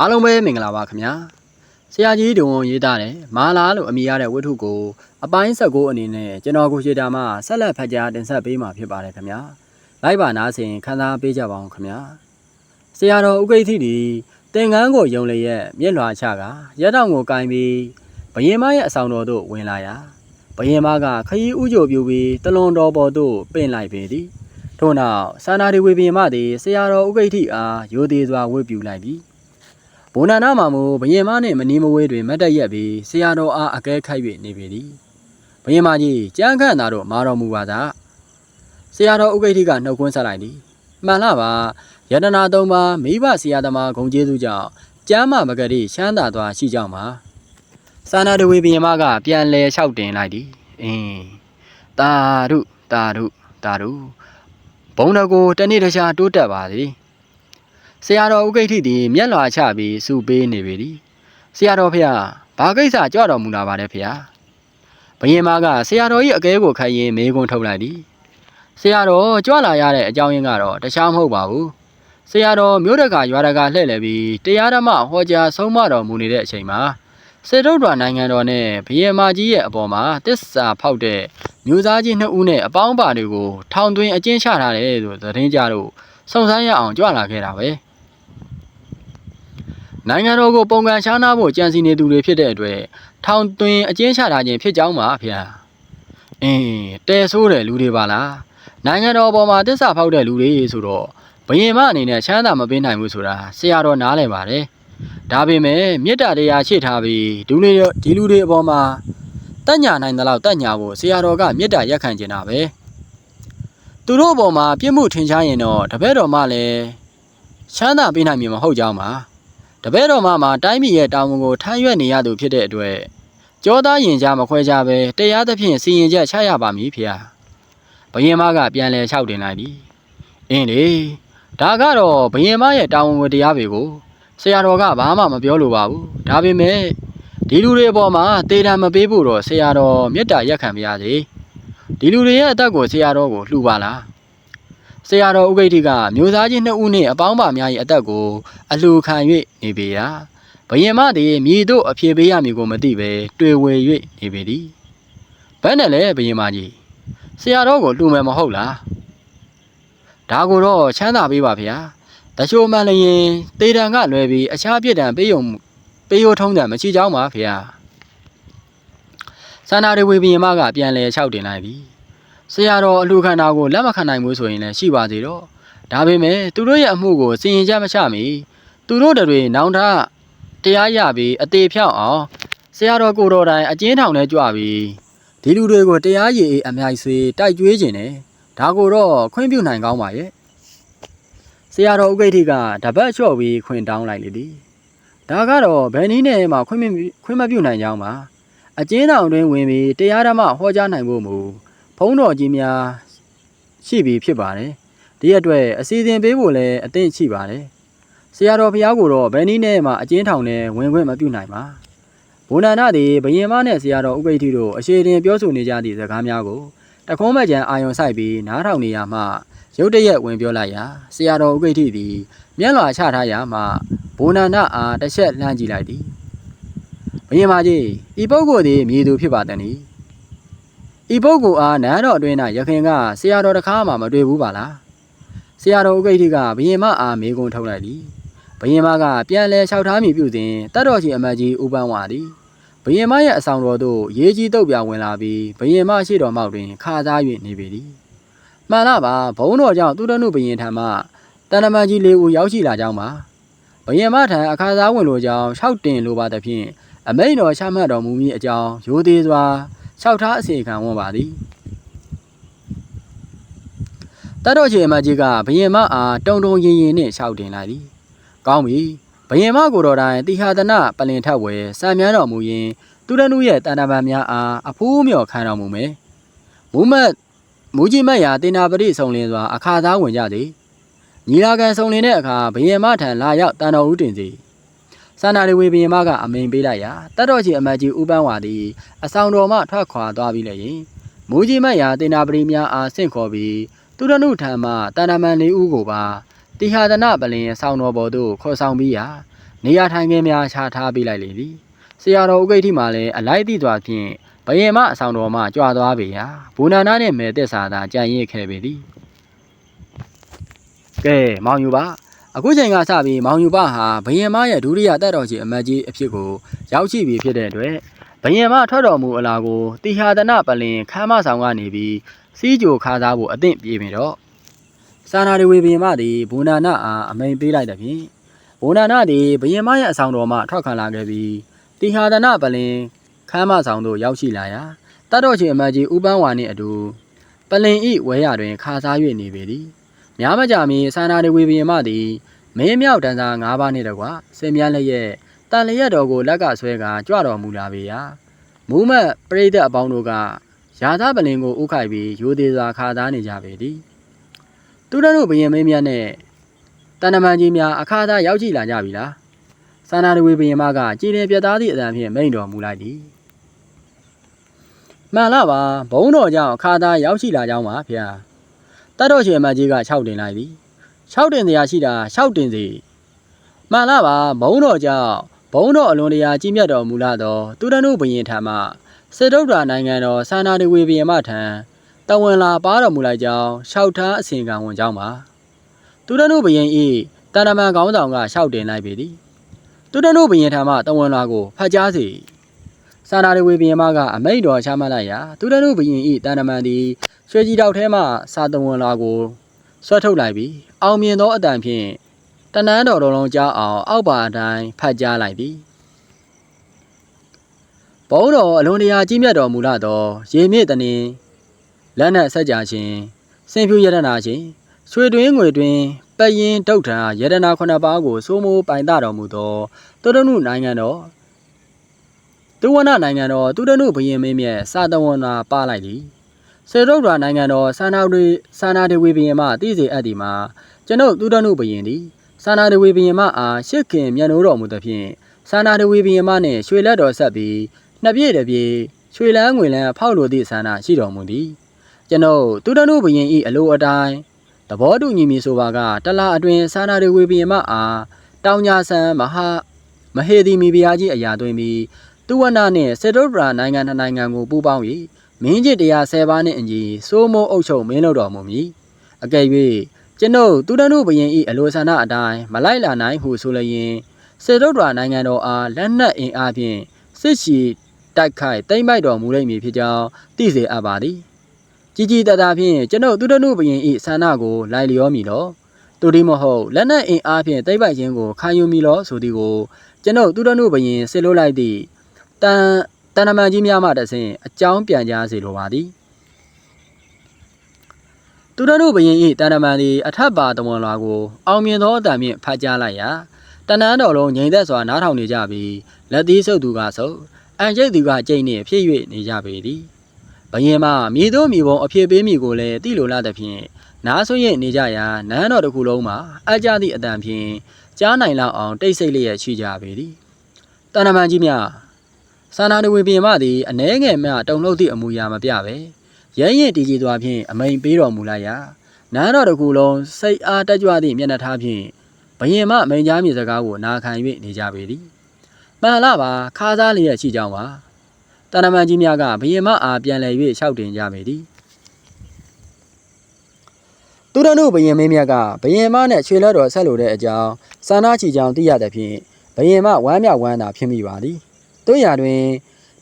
အားလုံးပဲမင်္ဂလာပါခင်ဗျာဆရာကြီးတုံရေးသားတယ်မာလာလို့အမည်ရတဲ့ဝတ္ထုကိုအပိုင်း16အနေနဲ့ကျွန်တော်ကိုရှိတာမှဆက်လက်ဖတ်ကြားတင်ဆက်ပေးမှာဖြစ်ပါတယ်ခင်ဗျာလိုက်ပါနားဆင်ခန်းစားပေးကြပါအောင်ခင်ဗျာဆရာတော်ဥကိဋ္ဌိဒီသင်္ကန်းကိုယုံလျက်မျက်လွှာချကရက်တောင်ကိုကင်ပြီးဘယင်မရဲ့အဆောင်တော်သို့ဝင်လာရာဘယင်မကခရီးဥကြိုပြူပြီးတလွန်တော်ပေါ်သို့ပင့်လိုက်ပေသည်ထို့နောက်စာနာဒီဝေဘင်မသည်ဆရာတော်ဥကိဋ္ဌိအားရိုသေစွာဝတ်ပြူလိုက်ပြီး ဘုံနာနာမှာမူဘယင်မနှင့်မနီးမဝေးတွင်မတ်တက်ရက်ပြီးဆရာတော်အားအကဲခတ်၍နေပေသည်ဘယင်မကြီးကြမ်းခန့်သာတော့မာတော်မူပါသာဆရာတော်ဥကိဋ္ဌိကနှုတ်ခွန်းဆက်လိုက်သည်မှန်လားပါယတနာသုံးပါးမိဘဆရာသမားဂုံကျေးဇူးကြောင့်ကျမ်းမာမကတိရှမ်းသာသွားရှိကြောင်းပါစာနာတဝေဘယင်မကပြန်လဲလျှောက်တင်လိုက်သည်အင်းတာရုတာရုတာရုဘုံတော်ကိုတနေ့တခြားတိုးတက်ပါသည် ဆရာတော်ဥကိဋ္ဌိသည်မျက်လွှာချပြီးစူပေးနေပေသည်ဆရာတော်ဖေဟာဘာကိစ္စကြွတော်မူလာပါလဲဖေဟာဘယင်မကဆရာတော်၏အကဲကိုခိုင်းရင်မေးခွန်းထုတ်လိုက်သည်ဆရာတော်ကြွလာရတဲ့အကြောင်းရင်းကတော့တခြားမဟုတ်ပါဘူးဆရာတော်မြို့တကာရွာတကာလှည့်လည်ပြီးတရားဓမ္မဟောကြားဆုံးမတော်မူနေတဲ့အချိန်မှာစေတုဒ္ဒရာနိုင်ငံတော်နဲ့ဘယင်မကြီးရဲ့အပေါ်မှာတစ္ဆာဖောက်တဲ့မျိုးသားကြီးနှစ်ဦးနဲ့အပေါင်းပါတွေကိုထောင်သွင်းအကျဉ်းချထားတယ်လို့သတင်းကြတော့စုံစမ်းရအောင်ကြွလာခဲ့တာပဲ နိုင်ငံတော်ကိုပုံကန်ရှားနာဖို့ကြံစီနေသူတွေဖြစ်တဲ့အတွက်ထောင်သွင်းအကျဉ်းချထားခြင်းဖြစ်ကြောင်းပါဗျာအင်းတဲဆိုးတဲ့လူတွေပါလားနိုင်ငံတော်ပေါ်မှာတစ္ဆာဖောက်တဲ့လူတွေဆိုတော့ဘယင်မအနေနဲ့ချမ်းသာမပေးနိုင်ဘူးဆိုတာဆရာတော်နားလည်ပါတယ်ဒါပေမဲ့မေတ္တာတရားရှေ့ထားပြီးဒူတွေဒီလူတွေအပေါ်မှာတက်ညာနိုင်တဲ့လောက်တက်ညာဖို့ဆရာတော်ကမေတ္တာရက်ခံကျင်တာပဲသူတို့အပေါ်မှာပြစ်မှုထင်ရှားရင်တော့တပည့်တော်မှလည်းချမ်းသာပေးနိုင်မှာမဟုတ်ကြောင်းပါ တပည့်တော်မမှာတိုင်းပြည်ရဲ့တာဝန်ကိုထမ်းရွက်နေရသူဖြစ်တဲ့အတွက်ကြောသားရင်ကြားမခွဲကြပဲတရားသဖြင့်စီရင်ချက်ချရပါမည်ဖေဟာဘယင်မကပြန်လဲလျှောက်တင်လိုက်သည်အင်းလေဒါကတော့ဘယင်မရဲ့တာဝန်ကိုတရားတွေကိုဆရာတော်ကဘာမှမပြောလိုပါဘူးဒါပေမဲ့ဒီလူတွေအပေါ်မှာတေတံမပေးဖို့တော့ဆရာတော်မေတ္တာရက်ခံပါရစေဒီလူတွေရဲ့အသက်ကိုဆရာတော်ကိုလှူပါလား ဆရာတော်ဥက္ကိဋ္ဌိကမျိုးသားချင်းနှစ်ဦးနှင့်အပေါင်းပါများ၏အသက်ကိုအလှခံ၍နေပေရာဘယင်မသည်မြည်တို့အဖြေပေးရမည်ကိုမသိပဲတွေ့ဝေ၍နေပေသည်ဘယ်နဲ့လဲဘယင်မကြီးဆရာတော်ကိုလှူမယ်မဟုတ်လားဒါကိုတော့ချမ်းသာပေးပါဗျာတချို့မှန်လျင်တေတံကလွယ်ပြီးအခြားပြစ်ဒဏ်ပေးယုံပေးရထုံးတယ်မရှိကြောင်းပါဗျာဆန္ဒတွေဝေဘယင်မကပြန်လဲလျှောက်တင်လိုက်ပြီ ဆရာတော်အလှခံတာကိုလက်မခံနိုင်ဘူးဆိုရင်လည်းရှိပါသေးတော့ဒါပေမဲ့သူတို့ရဲ့အမှုကိုစီရင်ကြမချမီသူတို့တွေနောင်တတရားရပြီးအသေးဖြောက်အောင်ဆရာတော်ကိုတော်တိုင်အကျဉ်းထောင်ထဲကြွပြီးဒီလူတွေကိုတရားရည်အမြိုက်ဆွေတိုက်ကြွေးခြင်းနဲ့ဒါကိုတော့ခွင့်ပြုနိုင်ကောင်းပါရဲ့ဆရာတော်ဥကိဋ္ဌိကတပတ်လျှော့ပြီးခွင့်တောင်းလိုက်လေသည်ဒါကတော့ဘယ်နည်းနဲ့မှခွင့်မခွင့်မပြုနိုင်ကြောင်းပါအကျဉ်းထောင်တွင်ဝင်ပြီးတရားဓမ္မဟောကြားနိုင်ဖို့မူ ဘုန်းတော်ကြီးများရှိပြီးဖြစ်ပါတယ်ဒီအတွက်အစီအစဉ်ပေးဖို့လည်းအသင့်ရှိပါတယ်။ဆရာတော်ဘုရားကိုတော့ဘယ်နည်းနဲ့မှအကျဉ်းထောင်နဲ့ဝင်ခွင့်မပြုနိုင်ပါ။ဘုံနာနာသည်ဘယင်မနဲ့ဆရာတော်ဥပိဋ္ဌိတို့အရှိတင်ပြောဆိုနေကြသည့်စကားများကိုတခုံးမကြံအာယုံဆိုင်ပြီးနားထောင်နေရမှရုတ်တရက်ဝင်ပြောလိုက်ရာဆရာတော်ဥပိဋ္ဌိသည်မျက်လွှာချထားရာမှဘုံနာနာအားတစ်ချက်လှမ်းကြည့်လိုက်သည်။ဘယင်မကြီးဤပုဂ္ဂိုလ်သည်မြည်သူဖြစ်ပါတည်း။ ဤပုဂ္ဂိုလ်အားနန်းတော်အတွင်း၌ရခင်ကဆရာတော်တစ်ခါမှမတွေ့ဘူးပါလား။ဆရာတော်ဥကိဋ္ဌိကဘယင်မအားမေကွန်းထုတ်လိုက်သည်ဘယင်မကပြန်လဲလျှောက်ထားမိပြုစဉ်တတ်တော်ကြီးအမတ်ကြီးဥပန်းဝါသည်ဘယင်မရဲ့အဆောင်တော်သို့ရေးကြီးတုတ်ပြဝင်လာပြီးဘယင်မရှိတော်မောက်တွင်ခါသား၍နေပေသည်မှန်လားပါဘုံတော်ကြောင့်သူတနုဘယင်ထံမှတဏ္ဍမကြီးလေးဦးရောက်ရှိလာကြောင်းပါဘယင်မထံအခါသားဝင်လိုကြောင်းလျှောက်တင်လိုပါသဖြင့်အမိန်တော်ချမှတ်တော်မူမည်အကြောင်းရိုသေစွာ လျှောက်ထားအစီခံဝန်ပါသည်တတ်တော်ချေအမကြီးကဘယင်မအားတုံတုံရင်ရင်နဲ့ရှောက်တင်လိုက်သည်။ကောင်းပြီ။ဘယင်မကိုတော်တိုင်တိဟာတနပလင်ထက်ဝဲစံမြန်းတော်မူရင်သူရနုရဲ့တန်တပံများအားအဖိုးမြော်ခံတော်မူမယ်။မူမတ်မူကြီးမတ်ရာတင်နာပရိဆုံလင်းစွာအခါသားဝင်ကြသည်။ညီလာခံဆုံလင်းတဲ့အခါဘယင်မထံလာရောက်တန်တော်ဦးတင်စီ။စ န္ဒာရီဝေဘယင်မကအမိန်ပေးလိုက်ရာတတ်တော်ချေအမကြီးဥပန်းဝါသည်အဆောင်တော်မှထွက်ခွာသွားပြီးလည်းရင်မူကြီးမတ်ရာတင်နာပရိများအားဆင့်ခေါ်ပြီးသူရနုထံမှတဏ္ဍမန်လေးဦးကိုပါတိဟာဒနာပလင်ဆောင်းတော်ပေါ်သို့ခေါ်ဆောင်ပြီးရာနေရာထိုင်ခင်းများချထားပေးလိုက်လေသည်ဆရာတော်ဥကိဋ္ဌိမှလည်းအလိုက်သည့်စွာဖြင့်ဘယင်မအဆောင်တော်မှကြွားသွားပေရာဘူနာနာနှင့်မဲသက်စာသာကြံ့ရစ်ခဲ့ပေသည်ကဲမောင်ယူပါ အခုချိန်ကစပြီးမောင်ယူပါဟာဘယင်မရဲ့ဒုတိယတက်တော်ကြီးအမတ်ကြီးအဖြစ်ကိုရောက်ရှိပြီဖြစ်တဲ့အတွက်ဘယင်မထွက်တော်မူအလားကိုတိဟာဒနာပလင်ခမ်းမဆောင်ကနေပြီးစီးကြိုခါစားဖို့အသင့်ပြေပြီတော့စာနာတွေဝေဘယင်မသည်ဘူနာနာအားအမိန်ပေးလိုက်သည်ဖြင့်ဘူနာနာသည်ဘယင်မရဲ့အဆောင်တော်မှထွက်ခံလာခဲ့ပြီးတိဟာဒနာပလင်ခမ်းမဆောင်သို့ရောက်ရှိလာရာတတ်တော်ချေအမတ်ကြီးဥပန်းဝါနှင့်အတူပလင်ဤဝဲရတွင်ခါစား၍နေပေသည် များမကြမီစာနာတွေဝေဘယင်မသည်မင်းမြောက်တန်းစား၅ပါးနှင့်တကွစင်မြန်းလျက်တန်လျက်တော်ကိုလက်ကဆွဲကာကြွတော်မူလာပေရာမူးမတ်ပရိသတ်အပေါင်းတို့ကရာသပလင်ကိုဥခိုက်ပြီးရိုသေစွာခါသားနေကြပေသည်သူတို့တို့ဘယင်မင်းများနဲ့တဏ္ဍမန်ကြီးများအခါသားရောက်ကြည့်လာကြပြီလားစာနာတဝေဘယင်မကကြည်လင်ပြတ်သားသည့်အတန်ဖြင့်မိန်တော်မူလိုက်သည်မှန်လားပါဘုံတော်ကြောင့်အခါသားရောက်ရှိလာကြောင်းပါဗျာ တတ်တော်ရှင်မကြီးက၆တင်လိုက်သည်၆တင်တရားရှိတာ၆တင်စီမှန်လားပါဘုံတော်ကြောင့်ဘုံတော်အလွန်တရာကြီးမြတ်တော်မူလာသောသူတို့တို့ဘယင်ထံမှစေတုဒ္ဒရာနိုင်ငံတော်စာနာတဝေဘယင်မထံတဝန်လာပါတော်မူလိုက်ကြောင်းရှောက်ထားအစဉ်ကံဝင်ကြောင်းပါသူတို့တို့ဘယင်ဤတဏ္ဍမန်ကောင်းဆောင်ကရှောက်တင်လိုက်ပေသည်သူတို့တို့ဘယင်ထံမှတဝန်လာကိုဖတ်ကြားစီ စာနာရဝေဘယင်မကအမိတ်တော်ချမှတ်လိုက်ရာသူတို့တို့ဘယင်ဤတဏ္ဍမန်သည်ရွှေကြီးတောက်ထဲမှစာတဝန်လာကိုဆွဲထုတ်လိုက်ပြီးအောင်မြင်သောအတန်ဖြင့်တနန်းတော်တော်လုံးကြားအောင်အောက်ပါအတိုင်းဖတ်ကြားလိုက်သည်ဘုံတော်အလွန်တရာကြီးမြတ်တော်မူလာသောရေမြင့်တနင်းလက်နက်ဆက်ကြခြင်းစင်ဖြူရတနာခြင်းရွှေတွင်းငွေတွင်ပရင်ဒုတ်ထံရတနာခုနှစ်ပါးကိုစိုးမိုးပိုင်တတော်မူသောတုဒနုနိုင်ငံတော် သူဝနနိုင်ငံတော်သူဒနုဘရင်မင်းမြတ်စာတဝန်နာပါလိုက်သည်စေရုဒ္ဓနိုင်ငံတော်စာနာတွေစာနာတွေဝေဘရင်မှတည်စေအပ်သည်မှာကျွန်ုပ်သူဒနုဘရင်သည်စာနာတွေဝေဘရင်မှအားရှစ်ခင်မြတ်နိုးတော်မူသဖြင့်စာနာတွေဝေဘရင်မှနှင့်ရွှေလက်တော်ဆက်ပြီးနှစ်ပြည့်တစ်ပြည့်ရွှေလန်းငွေလန်းဖောက်လိုသည့်ဆန္ဒရှိတော်မူသည်ကျွန်ုပ်သူတနုဘရင်ဤအလိုအတိုင်းသဘောတူညီမည်ဆိုပါကတလအတွင်စာနာတွေဝေဘရင်မအားတောင်ညာဆန်မဟာမဟေဒီမီဘုရားကြီးအရာသွင်းပြီး သူဝနာနှင့်စေတုပရာနိုင်ငံနှစ်နိုင်ငံကိုပူးပေါင်း၍မင်းကြီးတရား10ပါးနှင့်အညီစိုးမိုးအုပ်ချုပ်မင်းလုပ်တော်မူမည်အကယ်၍ကျွန်ုပ်သူတနုဘရင်ဤအလိုဆန္ဒအတိုင်းမလိုက်လာနိုင်ဟုဆိုလျင်စေတုပရာနိုင်ငံတော်အားလက်နက်အင်အားဖြင့်စစ်ရှိတိုက်ခိုက်တိမ့်ပိုက်တော်မူလိမ့်မည်ဖြစ်ကြောင်းသိစေအပ်ပါသည်ကြီးကြီးတတာဖြင့်ကျွန်ုပ်သူတနုဘရင်ဤဆန္ဒကိုလိုက်လျောမည်လောသူဒီမဟုတ်လက်နက်အင်အားဖြင့်တိမ့်ပိုက်ခြင်းကိုခံယူမည်လောဆိုသည်ကိုကျွန်ုပ်သူတနုဘရင်ဆစ်လို့လိုက်သည့် တန်တန်နမန်ကြီးများမှတဆင့်အကြောင်းပြန်ကြားစေလိုပါသည်သူတနုဘရင်ဤတန်နမန်သည်အထက်ပါတဝန်လာကိုအောင်မြင်သောအတံဖြင့်ဖတ်ကြားလိုက်ရာတနန်းတော်လုံးငြိမ်သက်စွာနားထောင်နေကြပြီးလက်သီးဆုပ်သူကဆုပ်အန်ကျိတ်သူကကျိတ်နှင့်ဖြစ်၍နေကြပေသည်ဘယင်မမြေတို့မြေပုံအဖြစ်ပေးမိကိုလည်းတိလိုလာသဖြင့်နားဆွရင်နေကြရာနန်းတော်တစ်ခုလုံးမှာအကြသည့်အတန်ဖြင့်ကြားနိုင်လောက်အောင်တိတ်ဆိတ်လျက်ရှိကြပေသည်တဏ္ဍမန်ကြီးများ စာနာတဝေပြင်မသည်အနှဲငယ်မှတုံလို့သည့်အမူအရာမပြပဲရဲရင်တည်ကြည်သွားဖြင့်အမိန်ပေးတော်မူလိုက်ရာနန်းတော်တစ်ခုလုံးစိတ်အားတက်ကြွသည့်မျက်နှာထားဖြင့်ဘယင်မအမိန်ကြားမြေစကားကိုနာခံ၍နေကြပေသည်မှန်လားပါခါးစားလျက်ရှိကြောင်းပါတဏ္ဍမန်ကြီးများကဘယင်မအားပြန်လည်၍လျှောက်တင်ကြမိသည်သူရနုဘယင်မင်းမြတ်ကဘယင်မနှင့်ချွေလက်တော်ဆက်လိုတဲ့အကြောင်းစာနာချီကြောင်သိရသဖြင့်ဘယင်မဝမ်းမြောက်ဝမ်းသာဖြစ်မိပါသည် တို့ရာတွင်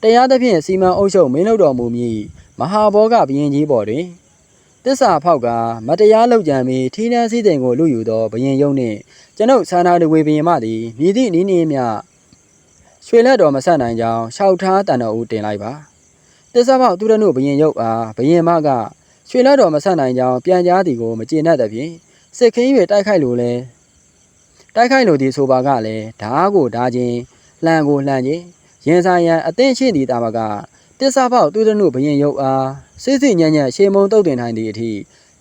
တရားသဖြင့်စီမံအုပ်ချုပ်မင်းလုပ်တော်မူမည်မဟာဘောဂဘယင်ကြီးပေါ်တွင်တစ္ဆာဖောက်ကမတရားလုပ်ကြံပြီးထီးနှန်းစည်းစိမ်ကိုလူယူသောဘယင်ယုံနှင့်ကျွန်ုပ်စာနာတဝေဘယင်မသည်မြည်သည့်နီးနီးမြရွှေလက်တော်မဆက်နိုင်ကြောင်းရှောက်ထားတန်တော်ဦးတင်လိုက်ပါတစ္ဆဖောက်သူရနုဘယင်ရုပ်အားဘယင်မကရွှေလက်တော်မဆက်နိုင်ကြောင်းပြန်ကြားသည်ကိုမကျေနပ်သဖြင့်စစ်ခင်း၍တိုက်ခိုက်လိုလဲတိုက်ခိုက်လိုသည်ဆိုပါကလည်းဓားကိုဓားခြင်းလှန်ကိုလှန်ခြင်း ရင်ဆိုင်ရန်အသင့်ရှိသည့်တာမကတစ္ဆဖောက်သူရနုဘယင်ရုပ်အားစစ်စစ်ညံ့ညံ့ရှေမုံတုတ်တင်ထိုင်သည့်အထိ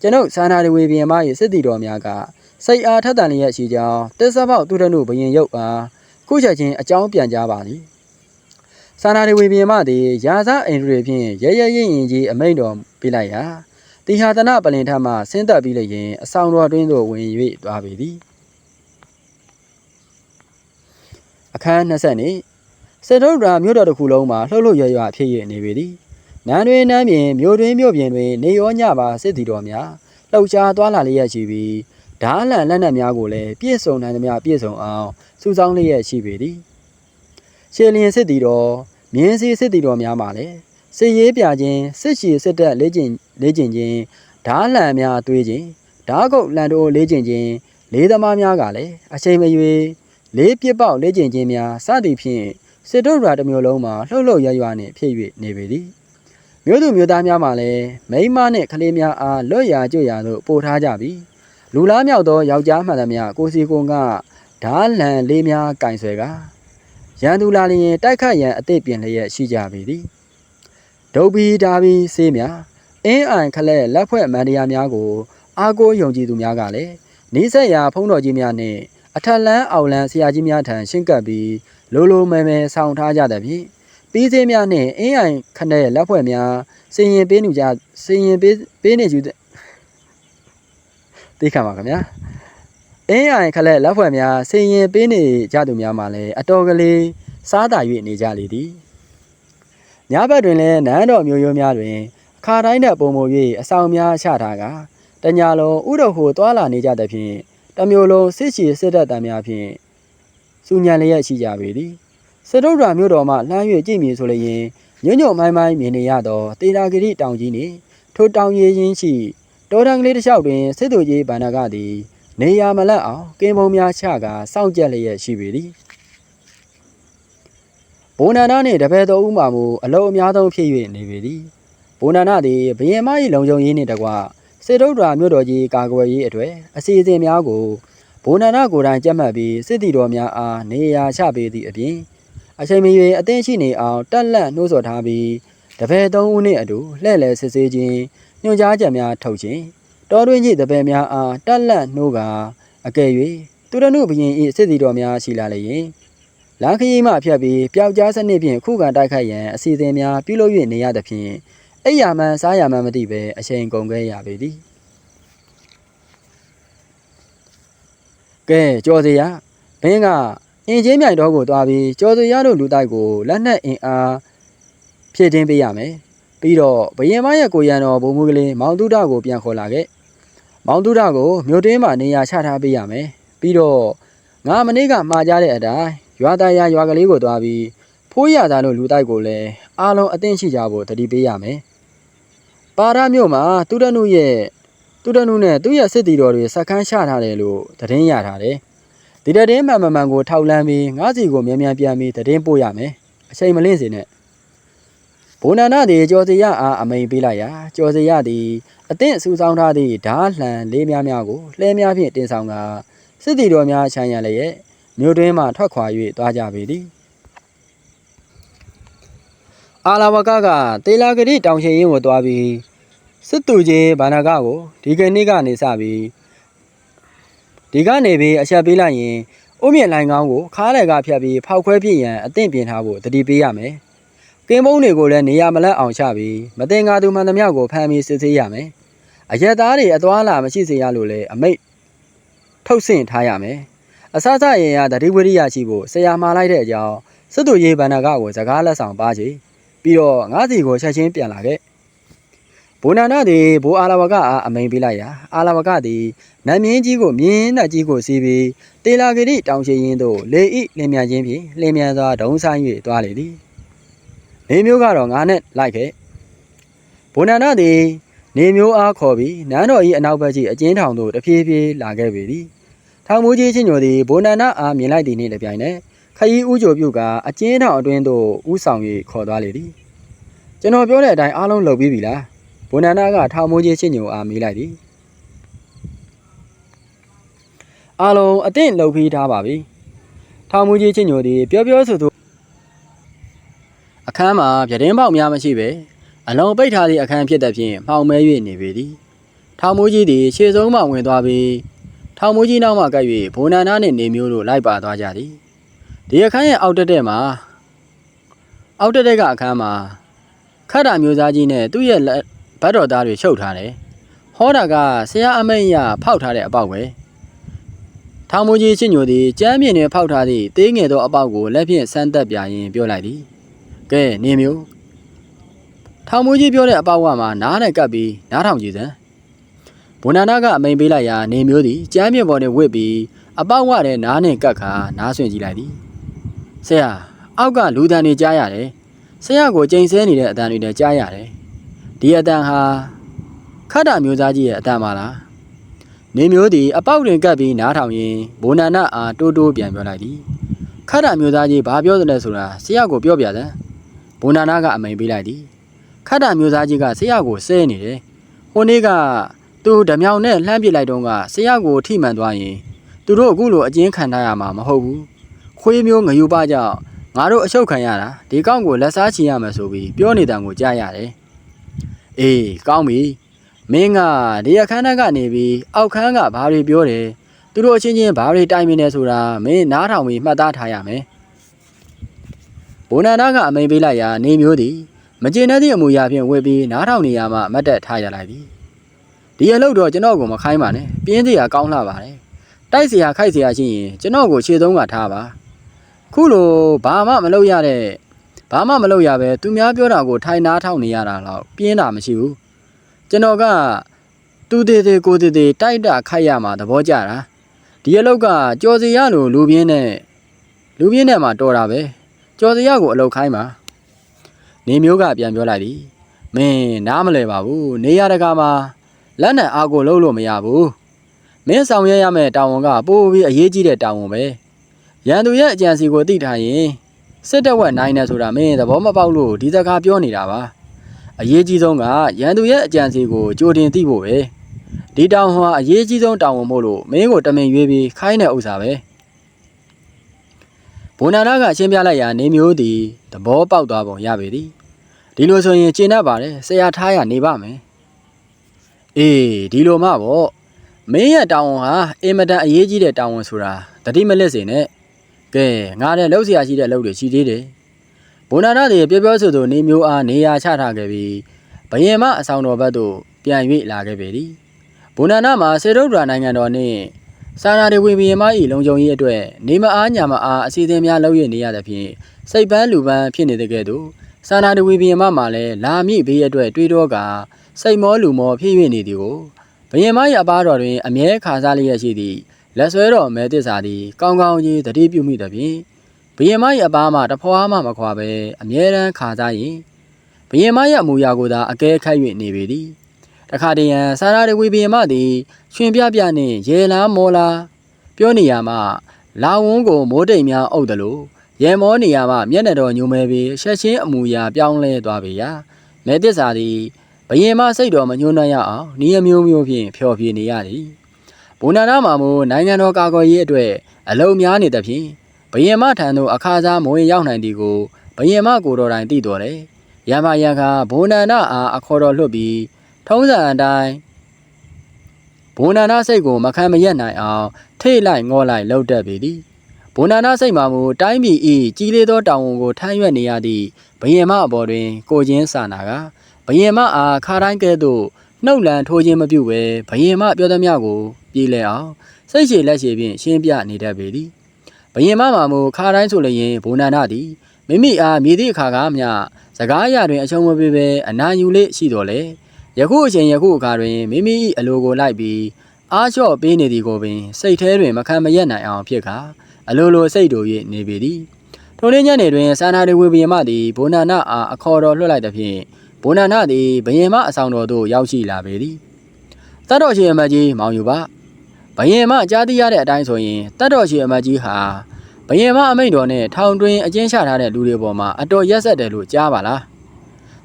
ကျွန်ုပ်စာနာရဝေဘယင်မ၏စစ်တီတော်များကစိတ်အားထက်သန်လျက်ရှိကြောင်းတစ္ဆဖောက်သူရနုဘယင်ရုပ်အားခုချက်ချင်းအကြောင်းပြန်ကြားပါသည်စာနာတွေဝေပြင်မသည်ရာဇအိန္ဒြေဖြင့်ရရရင်ရင်ကြီးအမိန့်တော်ပေးလိုက်ရာတိဟာသနပလင်ထမှဆင်းသက်ပြီးလျင်အဆောင်တော်တွင်သို့ဝင်၍သွားပေသည်အခန်း20နှစ် စေတုဒ္ဒရာမြို့တော်တစ်ခုလုံးမှာလှုပ်လှုပ်ရွရွဖြစ်ရနေပေသည်နန်းတွင်နန်းပြင်မြို့တွင်မြို့ပြင်တွင် နေရောညပါစစ်တီတော်များလှုပ်ရှားသွားလာလျက်ရှိပြီးဓားလန်လက်နက်များကိုလည်းပြည့်စုံနိုင်သမျှပြည့်စုံအောင်စုဆောင်းလျက်ရှိပေသည်ရှေလျင်စစ်တီတော်မြင်းစည်းစစ်တီတော်များမှာလည်းစစ်ရေးပြခြင်းစစ်ရှည်စစ်တပ်လေ့ကျင့်လေ့ကျင့်ခြင်းဓားလန်များသွေးခြင်းဓားကုတ်လန်တိုလေ့ကျင့်ခြင်းလေးသမားများကလည်းအချိန်မရွေးလေးပြစ်ပေါက်လေ့ကျင့်ခြင်းများစသည်ဖြင့် စစ်တုရာတစ်မျိုးလုံးမှာလှုပ်လှုပ်ရွရွနှင့်ဖြစ်၍နေပေသည်မြို့သူမြို့သားများမှာလည်းမိန်းမနှင့်ကလေးများအားလွတ်ရာကျွရာသို့ပို့ထားကြပြီးလူလားမြောက်သောယောက်ျားမှန်သမျှကိုစီကွန်ကဓားလန်လေးများကင်ဆွဲကရန်သူလာလျင်တိုက်ခတ်ရန်အသည့်ပြင်လျက်ရှိကြပေသည်ဒုတ်ဘီဒါဘီဆေးများအင်းအိုင်ခလက်လက်ဖွဲ့မန်ဒီယာများကိုအားကိုးယုံကြည်သူများကလည်းနီးစက်ရာဖုံးတော်ကြီးများနှင့်အထက်လန်းအောက်လန်းဆရာကြီးများထံရှင်းကပ်ပြီး လိုလိုမဲမဲဆောင်ထားကြသည်ဖြင့်ပြီးသေးများနှင့်အင်းအိုင်ခနဲ့လက်ဖွဲ့များစင်ရင်ပေးနေကြစင်ရင်ပေးပေးနေကြသိခံပါခင်ဗျာအင်းအိုင်ခလက်လက်ဖွဲ့များစင်ရင်ပေးနေကြသူများမှာလည်းအတော်ကလေးစားတာ၍နေကြလေသည်ညဘက်တွင်လည်းနန်းတော်မျိုးရိုးများတွင်အခါတိုင်းတဲ့ပုံမူ၍အဆောင်များချထားကတညာလုံးဥတော်ဟိုသွာလာနေကြသဖြင့်တမျိုးလုံးစစ်ချီစစ်တပ်တမ်းများဖြင့် စူညံလျက်ရှိကြပေသည်စတုဒ္ဓရာမြို့တော်မှလှမ်း၍ကြည့်မြင်ဆိုလျင်ညွညွမိုင်းမိုင်းမြင်နေရသောတေတာဂရိတောင်ကြီးနှင့်ထိုတောင်ရည်ရင်းရှိတောတန်းကလေးတစ်လျှောက်တွင်စစ်သူကြီးဗန္ဒကသည် နေရာမလတ်အောင်ကင်းပုံများချကာစောင့်ကြက်လျက်ရှိပေသည်ဘုံနန္ဒနှင့်တပည့်တော်ဦးမှမူအလုံးအများဆုံးဖြစ်၍နေပေသည်ဘုံနန္ဒသည်ဘယင်မ၏လုံခြုံရေးနှင့်တကွစေတုဒ္ဒရာမြို့တော်ကြီးကာကွယ်ရေးအတွေ့အစီအစဉ်များကို ဘုံနန္ဒကိုယ်တိုင်ကြက်မှတ်ပြီးစစ်တီတော်များအားနေရာချပေးသည့်အပြင်အချိန်မရွေးအသင်းရှိနေအောင်တက်လက်နှိုးဆော်ထားပြီးတပည့်သုံးဦးနှင့်အတူလှည့်လည်စစ်ဆေးခြင်းညွှန်ကြားချက်များထုတ်ခြင်းတော်တွင်းကြီးတပည့်များအားတက်လက်နှိုးကာအကယ်၍သူရနုဘရင်၏စစ်တီတော်များရှိလာလျင်လာခရီးမှဖြတ်ပြီးပျောက်ကြားစနစ်ဖြင့်ခုခံတိုက်ခိုက်ရန်အစီအစဉ်များပြုလုပ်၍နေရသဖြင့်အိယာမန်စားယာမန်မသိပဲအချိန်ကုန်ခဲ့ရပေသည် ကဲကြော်စရာဘင်းကအင်ချင်းမြိုင်တော်ကိုသွားပြီးကြော်စရာတို့လူတိုက်ကိုလက်နက်အင်အားဖြည့်တင်းပေးရမယ်ပြီးတော့ဘယင်မရဲ့ကိုရန်တော်ဘုံမူကလေးမောင်တုဒကိုပြန်ခေါ်လာခဲ့မောင်တုဒကိုမြို့တွင်းမှာနေရာချထားပေးရမယ်ပြီးတော့ငါမနေ့ကမှားကြတဲ့အတိုင်းရွာသားရရွာကလေးကိုသွားပြီးဖိုးရသားတို့လူတိုက်ကိုလည်းအားလုံးအသင့်ရှိကြဖို့တတိပေးရမယ်ပါရမြို့မှာသူရနုရဲ့ သူရနုနဲ့သူ့ရဲ့စစ်တီတော်တွေစက္ကန်းချထားတယ်လို့သတင်းရထားတယ်။ဒီတဲ့မှန်မှန်မှန်ကိုထောက်လန်းပြီးငါးစီကိုမြန်မြန်ပြန်ပြီးသတင်းပို့ရမယ်။အချိန်မလင့်စေနဲ့။ဘုံနန္ဒသည်ကျော်စီရအားအမိန်ပေးလိုက်ရာကျော်စီရသည်အသင့်အဆူဆောင်ထားသည့်ဓားလှန်လေးများများကိုလှဲများဖြင့်တင်ဆောင်ကစစ်တီတော်များချမ်းရလျက်မြို့တွင်းမှထွက်ခွာ၍သွားကြပေသည်။အာလာဝကကတေလာဂရိတောင်ရှင်ရင်ကိုသွားပြီး စစ်သူချင်းဗန္ဒကကိုဒီကနေ့ကနေစပြီးဒီကနေပြီးအချက်ပေးလိုက်ရင်ဥမြင့်လိုင်းကောင်းကိုခါးတယ်ကဖြတ်ပြီးဖောက်ခွဲပြစ်ရန်အသင့်ပြင်ထားဖို့တတိပေးရမယ်။ကင်းမုံတွေကိုလည်းနေရာမလတ်အောင်ချပြီးမတင်ကားသူမှန်သမျှကိုဖမ်းပြီးစစ်ဆေးရမယ်။အရက်သားတွေအသွားလာမရှိစေရလို့လည်းအမိတ်ထုတ်ဆင့်ထားရမယ်။အစစရင်ရတတိဝိရိယရှိဖို့ဆရာမှားလိုက်တဲ့အကြောင်းစစ်သူရေးဗန္ဒကကိုစကားလက်ဆောင်ပါချေပြီးတော့ငါးစီကိုချက်ချင်းပြန်လာခဲ့ ဘိုနာနာသည်ဘိုအာလာဝကအားအမိန်ပေးလိုက်ရာအာလာဝကသည်နတ်မြင်းကြီးကိုမြင်းနှက်ကြီးကိုစီးပြီးတေလာဂရိတောင်ရှိရင်သို့လေဤလင်မြန်ချင်းဖြင့်လင်မြန်စွာဒုံဆိုင်၍သွားလေသည်နေမျိုးကတော့ငါနဲ့လိုက်ခဲ့ဘိုနာနာသည်နေမျိုးအားခေါ်ပြီးနန်းတော်၏အနောက်ဘက်ရှိအကျဉ်းထောင်သို့တဖြည်းဖြည်းလာခဲ့ပေသည်ထောင်မူကြီးချင်းညိုသည်ဘိုနာနာအားမြင်လိုက်သည်နှင့်လည်းပြိုင်နက်ခရီးဥကြိုပြုကအကျဉ်းထောင်အတွင်းသို့ဥဆောင်၍ခေါ်သွားလေသည်ကျွန်တော်ပြောတဲ့အတိုင်းအားလုံးလုပ်ပြီးပြီလား ဘွန်နန္ဒကထောင်မိုးကြီးချင်းညိုအားမေးလိုက်သည်အားလုံးအသင့်လှုပ်ပြီးထားပါပြီထောင်မိုးကြီးချင်းညိုသည်ပြောပြောဆိုဆိုအခန်းမှာပြတင်းပေါက်များမရှိပဲအလုံးပိတ်ထားသည့်အခန်းဖြစ်တဲ့ဖြင့်မှောင်မဲ၍နေပေသည်ထောင်မိုးကြီးသည်ခြေဆုံးမှဝင်သွားပြီးထောင်မိုးကြီးနောက်မှကပ်၍ဘွန်နန္ဒနှင့်နေမျိုးတို့လိုက်ပါသွားကြသည်ဒီအခန်းရဲ့အောက်တက်တဲ့မှာအောက်တက်တဲ့ကအခန်းမှာခတ်တာမျိုးသားကြီးနဲ့သူ့ရဲ့ ဘတ်တော်သားတွေရှုပ်ထားတယ်ဟောတာကဆရာအမိန်ရဖောက်ထားတဲ့အပေါက်ပဲထထောင်မူကြီးချင်းညိုသည်ကြမ်းမြင့်တွင်ဖောက်ထားသည့်သေးငယ်သောအပေါက်ကိုလက်ဖြင့်ဆန်းသက်ပြရင်းပြောလိုက်သည်ကဲနေမျိုးထောင်မူကြီးပြောတဲ့အပေါက်ကမှနားနဲ့ကပ်ပြီးနားထောင်ကြည့်စမ်းဘုံနာနာကအမိန်ပေးလိုက်ရာနေမျိုးသည်ကြမ်းမြင့်ပေါ်တွင်ဝစ်ပြီးအပေါက်ဝတဲ့နားနဲ့ကပ်ခါနားဆွင့်ကြည့်လိုက်သည်ဆရာအောက်ကလူတန်တွေကြားရတယ်ဆရာကိုကြိမ်ဆဲနေတဲ့အတန်တွေလည်းကြားရတယ် ဒီအတန်ဟာခတ်တာမျိုးသားကြီးရဲ့အတန်ပါလားနေမျိုးသည်အပေါက်တွင်ကပ်ပြီးနားထောင်ရင်းဘိုနာနာအားတိုးတိုးပြန်ပြောလိုက်သည်ခတ်တာမျိုးသားကြီးဘာပြောသလဲဆိုတာဆရာကိုပြောပြတယ်ဘိုနာနာကအမိန်ပေးလိုက်သည်ခတ်တာမျိုးသားကြီးကဆရာကိုဆဲနေတယ်ဟိုနေ့ကသူဓမြောင်နဲ့လှမ်းပစ်လိုက်တော့ကဆရာကိုထိမှန်သွားရင်သူတို့အခုလိုအကျဉ်းခံထားရမှာမဟုတ်ဘူးခွေးမျိုးငယူပကြောင့်ငါတို့အရှုပ်ခံရတာဒီကောင့်ကိုလက်စားချီရမယ်ဆိုပြီးပြောနေတယ်ကိုကြားရတယ် အေးကောင်းပြီမင်းကဒီအခန်းထဲကနေပြီးအောက်ခန်းကဘာတွေပြောတယ်သူတို့အချင်းချင်းဘာတွေတိုင်ပင်နေဆိုတာမင်းနားထောင်ပြီးမှတ်သားထားရမယ်ဘုံနာနာကအမိန်ပေးလိုက်ရာနေမျိုးသည်မကျေနပ်သည့်အမူအရာဖြင့်ဝေပြီးနားထောင်နေရမှမတ်တက်ထားရလိုက်သည်ဒီအလုပ်တော့ကျွန်တော်ကိုမခိုင်းပါနဲ့ပြင်းစရာကောင်းလှပါတယ်တိုက်စရာခိုက်စရာရှိရင်ကျွန်တော်ကိုခြေသုံးကထားပါခုလိုဘာမှမလုပ်ရတဲ့ ဘာမှမလုပ်ရပဲသူများပြောတာကိုထိုင်နားထောင်နေရတာတော့ပြင်းတာမရှိဘူးကျွန်တော်ကသူသေးသေးကိုသေးသေးတိုက်တာခိုက်ရမှာသဘောကျတာဒီအလောက်ကကြော်စီရလို့လူပြင်းနဲ့လူပြင်းနဲ့မှတော်တာပဲကြော်စီရကိုအလောက်ခိုင်းပါနေမျိုးကပြန်ပြောလိုက်သည်မင်းနားမလဲပါဘူးနေရတကာမှာလက်နဲ့အာကိုလှုပ်လို့မရဘူးမင်းဆောင်ရွက်ရမယ့်တာဝန်ကပိုးပြီးအရေးကြီးတဲ့တာဝန်ပဲရန်သူရဲ့အကြံစီကိုသိထားရင် စစ်တပ်ဝက်နိုင်နေဆိုတာမင်းသဘောမပေါက်လို့ဒီစကားပြောနေတာပါအရေးကြီးဆုံးကရန်သူရဲ့အကြံစီကိုကြိုတင်သိဖို့ပဲဒီတောင်ဟွာအရေးကြီးဆုံးတောင်ဝန်မို့လို့မင်းကိုတမင်ရွေးပြီးခိုင်းတဲ့ဥစ္စာပဲဘုံနာနာကရှင်းပြလိုက်ရာနေမျိုးသည်သဘောပေါက်သွားပုံရပေသည်ဒီလိုဆိုရင်ကျင့်တတ်ပါတယ်ဆရာထားရနေပါမယ်အေးဒီလိုမှပေါ့မင်းရဲ့တောင်ဝန်ဟာအင်မတန်အရေးကြီးတဲ့တောင်ဝန်ဆိုတာတတိမလက်စင်နဲ့ ကဲငါလည်းလှုပ်ရှားရှိတဲ့အလုပ်တွေရှိသေးတယ်ဘုံနာနာတွေပြောပြောဆိုဆိုနေမျိုးအားနေရာချထားခဲ့ပြီးဘယင်မအဆောင်တော်ဘက်သို့ပြန်၍လာခဲ့ပေသည်ဘုံနာနာမှာစေတုဒ္ဒရာနိုင်ငံတော်နှင့်စာနာတွေဝင်ဘယင်မ၏လုံခြုံရေးအတွက်နေမအားညာမအားအစီအစဉ်များလုပ်ရနေရသဖြင့်စိတ်ပန်းလူပန်းဖြစ်နေတဲ့ကဲ့သို့စာနာတွေဝင်ဘယင်မမှာလည်းလာမည့်ဘေးအတွက်တွေးတော့ကစိတ်မောလူမောဖြစ်၍နေသည်ကိုဘယင်မ၏အပားတော်တွင်အမြဲခါစားလျက်ရှိသည့် လက်ဆွဲတော်မဲသစ္စာသည်ကောင်းကောင်းကြီးတတိပြုမိသဖြင့်ဘယင်မရဲ့အပားမှတဖွာမှမခွာပဲအမြဲတမ်းခါစားရင်ဘယင်မရဲ့အမူအရာကိုသာအကဲခတ်၍နေပေသည်တခါတည်းရန်စာရာတွေဝေဘယင်မသည်ရှင်ပြပြနှင့်ရေလားမောလားပြောနေရမှလာဝန်းကိုမိုးတိမ်များအုပ်တယ်လို့ရေမောနေရမှမျက်နှာတော်ညိုမဲပြီးရှက်ချင်းအမူအရာပြောင်းလဲသွားပေရာမဲသစ္စာသည်ဘယင်မစိတ်တော်မညှိုးနှံ့ရအောင်ဤအမျိုးမျိုးဖြင့်ဖျော်ဖြေနေရသည် ဘုံနာနာမှာမို့နိုင်ငံတော်ကာကွယ်ရေးအတွက်အလုံများနေသဖြင့်ဘယင်မထံသို့အခါစားမဝင်ရောက်နိုင်သည်ကိုဘယင်မကိုတော်တိုင်သိတော်တယ်။ရမယံခါဘုံနန္ဒအားအခေါ်တော်လွှတ်ပြီးထုံးစံအတိုင်းဘုံနန္ဒစိတ်ကိုမခံမရက်နိုင်အောင်ထိတ်လိုက်ငေါလိုက်လှုပ်တတ်ပေသည်။ဘုံနန္ဒစိတ်မှာမူတိုင်းပြည်ဤကြီးလေးသောတောင်ဝန်ကိုထမ်းရွက်နေရသည့်ဘယင်မအပေါ်တွင် ကိုချင်းစာနာကဘယင်မအားခါတိုင်းကဲ့သို့နှုတ်လန်ထိုးခြင်းမပြုဘဲဘယင်မပြောသည်များကို ပြေးလဲအောင်စိတ်ရှည်လက်ရှည်ဖြင့်ရှင်းပြနေတတ်ပေသည်ဘယင်မမာမူခါတိုင်းဆိုလျင်ဘုံနာနာသည်မိမိအားမြည်သည့်အခါကမျှစကားအရာတွင်အချုံမပေးဘဲအနာယူလေးရှိတော်လေယခုအချိန်ယခုအခါတွင်မိမိ၏အလိုကိုလိုက်ပြီးအားလျှော့ပေးနေသည်ကိုပင်စိတ်ထဲတွင်မခံမရက်နိုင်အောင်ဖြစ်ကာအလိုလိုစိတ်တို့၍နေပေသည်ထိုနေ့ညနေတွင်စာနာတွေဝေဘယင်မသည်ဘုံနာနာအားအခေါ်တော်လွှတ်လိုက်သည်ဖြင့်ဘုံနာနာသည်ဘယင်မအဆောင်တော်သို့ရောက်ရှိလာပေသည်တတ်တော်ရှင်အမကြီးမောင်ယူပါ ဘယင်မကြားသိရတဲ့အတိုင်းဆိုရင်တတ်တော်ရှင်အမကြီးဟာဘယင်မအမိန့်တော်နဲ့ထောင်တွင်အကျဉ်းချထားတဲ့လူတွေပေါ်မှာအတော်ရက်ဆက်တယ်လို့ကြားပါလား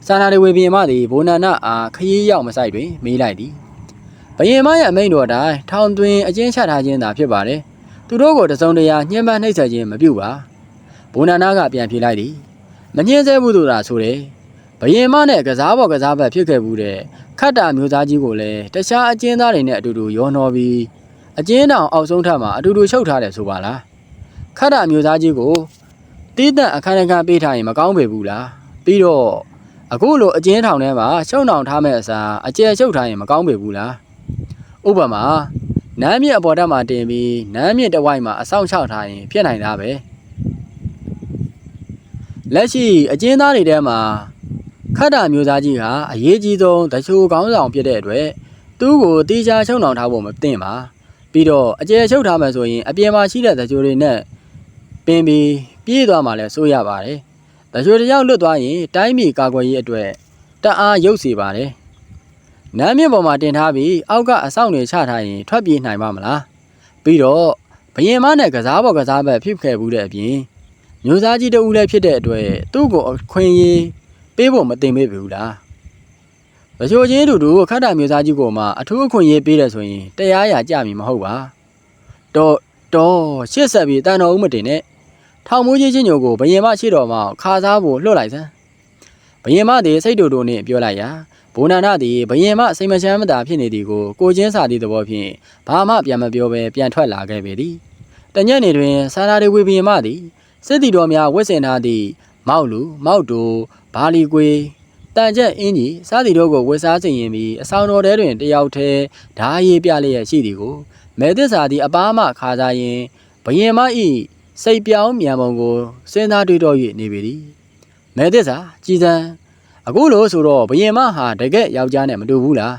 စာနာတွေဝေဘယင်မသည်ဘုံနာနာအားခရီးရောက်မဆိုင်တွင်မေးလိုက်သည်ဘယင်မရဲ့အမိန့်တော်တိုင်းထောင်တွင်အကျဉ်းချထားခြင်းသာဖြစ်ပါတယ်သူတို့ကိုတစုံတရာညှဉ်းပန်းနှိပ်စက်ခြင်းမပြုပါဘုံနာနာကပြန်ဖြေလိုက်သည်မညှဉ်းဆဲဘူးလို့သာဆိုတယ်ဘယင်မနဲ့ကစားပေါ်ကစားဘက်ဖြစ်ခဲ့ဘူးတဲ့ခတ်တာမျိုးသားကြီးကိုလည်းတခြားအကျဉ်းသားတွေနဲ့အတူတူရောနှောပြီး အကျဉ်းတောင်အောက်ဆုံးထပ်မှာအတူတူချုပ်ထားတယ်ဆိုပါလားခတ်တာမျိုးသားကြီးကိုတီးတန့်အခမ်းအနားပေးထားရင်မကောင်းပေဘူးလားပြီးတော့အခုလိုအကျဉ်းထောင်ထဲမှာရှုံနှောင်ထားမဲ့အစားအကျယ်ချုပ်ထားရင်မကောင်းပေဘူးလားဥပမာနမ်းမြစ်အပေါ်တက်မှာတင်ပြီးနမ်းမြစ်တစ်ဝိုက်မှာအဆောင်ချောက်ထားရင်ဖြစ်နိုင်တာပဲလက်ရှိအကျဉ်းသားတွေထဲမှာခတ်တာမျိုးသားကြီးဟာအရေးကြီးဆုံးတချို့ကောင်းဆောင်ဖြစ်တဲ့အတွက်သူ့ကိုတီးခြားချုံနှောင်ထားဖို့မသင့်ပါ ပြီးတော့အကျယ်ချုပ်ထားမှဆိုရင်အပြင်မှာရှိတဲ့တချို့တွေနဲ့ပင်ပြီးပြေးသွားမှလည်းစိုးရပါတယ်တချို့တယောက်လွတ်သွားရင်တိုင်းပြည်ကာကွယ်ရေးအတွက်တအားရုပ်စေပါတယ်နမ်းမြင့်ပေါ်မှာတင်ထားပြီးအောက်ကအဆောင်တွေချထားရင်ထွက်ပြေးနိုင်ပါမလားပြီးတော့ဘရင်မနဲ့ကစားပေါ်ကစားဘက်ဖြစ်ခဲ့ဘူးတဲ့အပြင်မျိုးသားကြီးတဦးလည်းဖြစ်တဲ့အတွက်သူ့ကိုအခွင့်အရေးပေးဖို့မတင်ပေးဘူးလား တချို့ချင်းတူတူခတ်တာမျိုးသားကြီးကိုမှအထူးအခွင့်အရေးပေးတယ်ဆိုရင်တရားရာကြမည်မဟုတ်ပါတော့တော့ရှစ်ဆက်ပြီးတန်တော်ဦးမတင်နဲ့ထောင်မိုးကြီးချင်းညိုကိုဘရင်မရှိတော်မှခါစားဖို့လှုပ်လိုက်စမ်းဘရင်မသည်စိတ်တူတူနဲ့ပြောလိုက်ရာဘုံနာနာသည်ဘယင်မစိတ်မချမ်းမသာဖြစ်နေသည်ကိုကိုချင်းစာသည့်သဘောဖြင့်ဘာမှပြန်မပြောဘဲပြန်ထွက်လာခဲ့ပေသည်တညက်နေတွင်စာရာတွေဝေဘယင်မသည်စစ်တီတော်များဝတ်ဆင်ထားသည့်မောက်လူမောက်တူဘာလီကွေ တန်ချက်အင်းကြီးစားသည်တို့ကိုဝတ်စားခြင်းရင်ပြီးအဆောင်တော်ထဲတွင်တယောက်တည်းဓာရေးပြလျက်ရှိသည်ကိုမဲသစ္စာသည်အပားမှခါစားရင်ဘယင်မ၏စိတ်ပြောင်းမြန်ပုံကိုစဉ်းစားတွေးတော့၍နေပေသည်မဲသစ္စာကြည်စံအခုလို့ဆိုတော့ဘယင်မဟာတကက်ယောက်ျားနဲ့မတူဘူးလား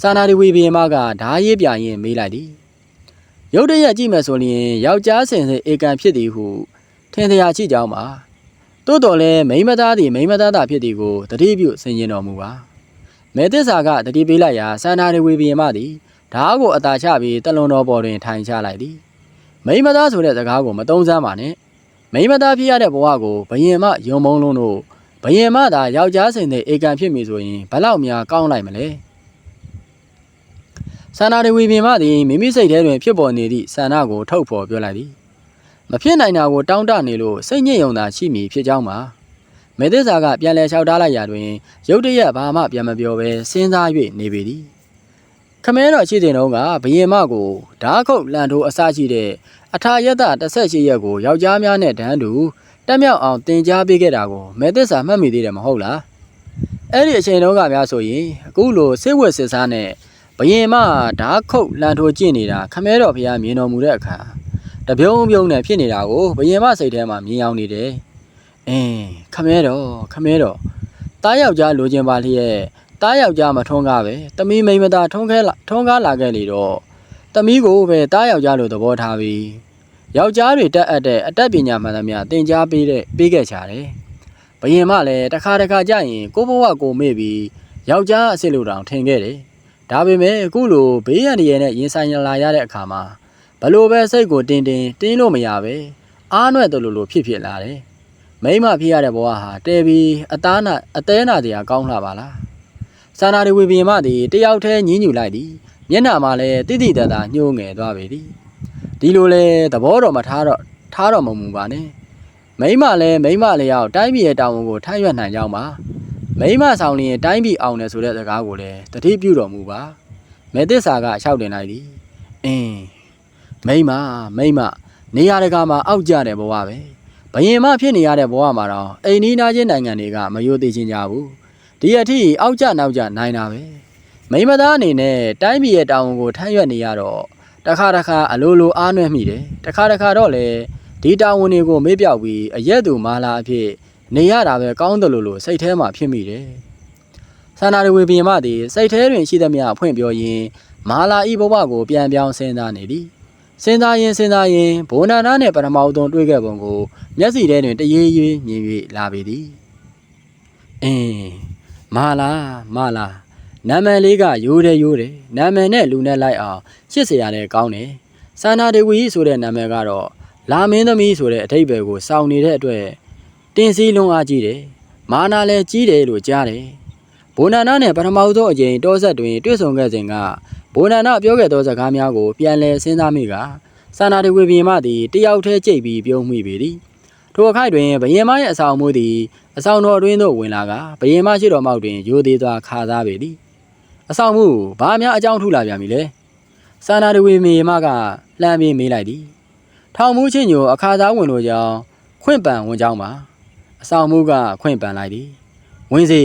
စာနာဒီဝီဘယင်မကဓာရေးပြရင်မေးလိုက်သည်ရုတ်တရက်ကြည့်မယ်ဆိုရင်ယောက်ျားစင်စင်အေကန်ဖြစ်သည်ဟုထင်တရားရှိကြောင်းပါ တိုးတော်လဲမိန်းမသားသည်မိန်းမသားသာဖြစ်သည်ကိုတတိပြုဆင်ခြင်တော်မူပါမဲသစ္စာကတတိပေးလိုက်ရာစာနာဒီဝီဘယင်မသည်ဓာကိုအသာချပြီးတလွန်တော်ပေါ်တွင်ထိုင်ချလိုက်သည်မိန်းမသားဆိုတဲ့စကားကိုမသုံးစမ်းပါနဲ့မိန်းမသားဖြစ်ရတဲ့ဘဝကိုဘယင်မယုံမုံလုံးတို့ဘယင်မသာယောက်ျားစင်တဲ့အေကန်ဖြစ်ပြီဆိုရင်ဘလောက်များကောင်းလိုက်မလဲဆန္ဒတွေဝီပင်မသည်မိမိစိတ်ထဲတွင်ဖြစ်ပေါ်နေသည့်ဆန္ဒကိုထုတ်ဖော်ပြောလိုက်သည် မဖြစ်နိုင်တာကိုတောင်းတနေလို့စိတ်ညစ်ယုံတာရှိမည်ဖြစ်ကြောင်းပါမေသစ္စာကပြန်လဲလျှောက်ထားလိုက်ရာတွင်ရုတ်တရက်ဘာမှပြန်မပြောဘဲစဉ်းစား၍နေပေသည်ခမဲတော်ရှိတဲ့တုန်းကဘယင်မကိုဓာခုတ်လန်ထိုးအစရှိတဲ့အထာယတ18ရက်ကိုယောက်ျားများနဲ့တန်းတူတက်မြောက်အောင်တင် जा ပေးခဲ့တာကိုမဲသစ္စာမှတ်မိသေးတယ်မဟုတ်လားအဲ့ဒီအချိန်တုန်းကများဆိုရင်အခုလိုစိတ်ဝက်စစ်စားနဲ့ဘယင်မဓာခုတ်လန်ထိုးကျင့်နေတာခမဲတော်ဖျားမြင်တော်မူတဲ့အခါတ ပြုံးပြုံးနဲ့ဖြစ်နေတာကိုဘယင်မစိတ်ထဲမှာမြင်အောင်နေတယ်အင်းခမဲတော်ခမဲတော်တားယောက်ျားလိုချင်ပါလျက်တားယောက်ျားမထုံးကားပဲတမီမိန်မသာထုံးခဲလာထုံးကားလာခဲ့လေတော့တမီကိုပဲတားယောက်ျားလိုသဘောထားပြီးယောက်ျားတွေတက်အပ်တဲ့အတတ်ပညာမှန်သမျှသင်ကြားပေးတဲ့ပေးခဲ့ကြတယ်။ဘယင်မလည်းတစ်ခါတစ်ခါကြရင်ကိုဘဝကိုမေ့ပြီးယောက်ျားအစ်စ်လိုတောင်ထင်ခဲ့တယ်။ဒါပေမဲ့အခုလိုဘေးရန်တရနဲ့ရင်ဆိုင်လာရတဲ့အခါမှာ ဘလို့ပဲစိတ်ကိုတင်းတင်းတင်းလို့မရပဲအားနွဲ့တယ်လို့လို့ဖြစ်ဖြစ်လာတယ်။မိမဖြစ်ရတဲ့ဘဝဟာတဲပြီးအသားနာအသေးနာတရားကောင်းလာပါလား။စာနာတွေဝေဘင်မသည်တယောက်တည်းညင်းညူလိုက်သည်။မျက်နှာမှာလည်းတိတိတတ်တာညှိုးငယ်သွားပေသည်။ဒီလိုလဲသဘောတော်မထားတော့ထားတော်မမူပါနဲ့မိမလည်းမိမလည်းရောက်တိုင်းပြည်ရဲ့တာဝန်ကိုထမ်းရွက်နိုင်ကြောင်းပါမိမဆောင်လျင်တိုင်းပြည်အောင်တယ်ဆိုတဲ့စကားကိုလည်းတတိပြုတော်မူပါမေသစ္စာကလျှောက်တင်လိုက်သည်အင်း မိမမိမနေရာတကာမှာအောက်ကြတဲ့ဘဝပဲဘယင်မဖြစ်နေရတဲ့ဘဝမှာတော့အိမ်နီးနားချင်းနိုင်ငံတွေကမယိုသေးချင်းကြဘူးဒီအထိအောက်ကြနောက်ကြနိုင်တာပဲမိမသားအနေနဲ့တိုင်းပြည်ရဲ့တာဝန်ကိုထမ်းရွက်နေရတော့တခါတခါအလိုလိုအားနွဲ့မိတယ်တခါတခါတော့လေဒီတာဝန်တွေကိုမေ့ပြောက်ပြီးအရက်သူမာလာအဖြစ်နေရတာပဲကောင်းတယ်လို့လို့စိတ်ထဲမှာဖြစ်မိတယ်ဆန္ဒတွေဝေပြင်မသည်စိတ်ထဲတွင်ရှိသမျှအဖွင့်ပြောရင်းမာလာဤဘဝကိုပြန်ပြောင်းစဉ်းစားနေသည် စဉ်းစားရင်စဉ်းစားရင်ဘိုနာနာနှင့်ပထမအုံသွန်တွေ့ခဲ့ပုံကိုမျက်စီထဲတွင်တရေရွေးမြင်၍လာပေသည်အင်းမာလာမာလာနာမည်လေးကရိုးတယ်ရိုးတယ်နာမည်နဲ့လူနဲ့လိုက်အောင်ရှစ်စရာနဲ့ကောင်းတယ်ဆန္ဒဒေဝီဆိုတဲ့နာမည်ကတော့လာမင်းသမီးဆိုတဲ့အထိပ္ပယ်ကိုစောင့်နေတဲ့အတွက်တင်းစည်းလုံးအားကြီးတယ်မာနာလည်းကြီးတယ်လို့ကြားတယ်ဘိုနာနာနဲ့ပထမဆုံးအကြိမ်တောဆက်တွင်တွေ့ဆုံခဲ့စဉ်က ဘိုနာနာပြောခဲ့သောစကားများကိုပြန်လည်စဉ်းစားမိကဆန္ဒဒေဝီပြင်မသည်တယောက်တည်းကြိတ်ပြီးပြုံးမိပေသည်ထိုအခိုက်တွင်ဘယင်မရဲ့အဆောင်မှုသည်အဆောင်တော်အတွင်းသို့ဝင်လာကဘယင်မရှိတော်မောက်တွင်ရိုသေးသွားခါသားပေသည်အဆောင်မှုဘာများအကြောင်းထူလာပြန်ပြီလဲစာနာတဝေမေမကလှမ်းပြီးမေးလိုက်သည်ထောင်မှုချင်းညိုအခါသားဝင်လို့ကြောင်းခွင့်ပန်ဝင်ကြောင်းပါအဆောင်မှုကခွင့်ပန်လိုက်သည်ဝင်စေ